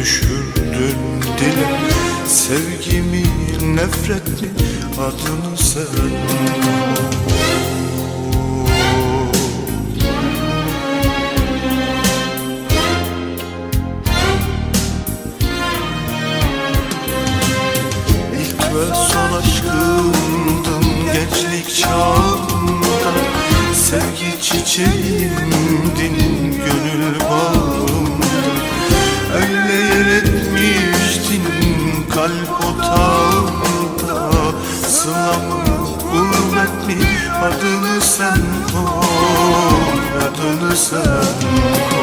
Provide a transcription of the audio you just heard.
düşürdün dile. Sevgimi nefret mi adını sen. İlk ve son aşkımdın gençlik çağımda Sevgi çiçeğimdin Sıla mı gurbet mi adını sen koy Adını sen koy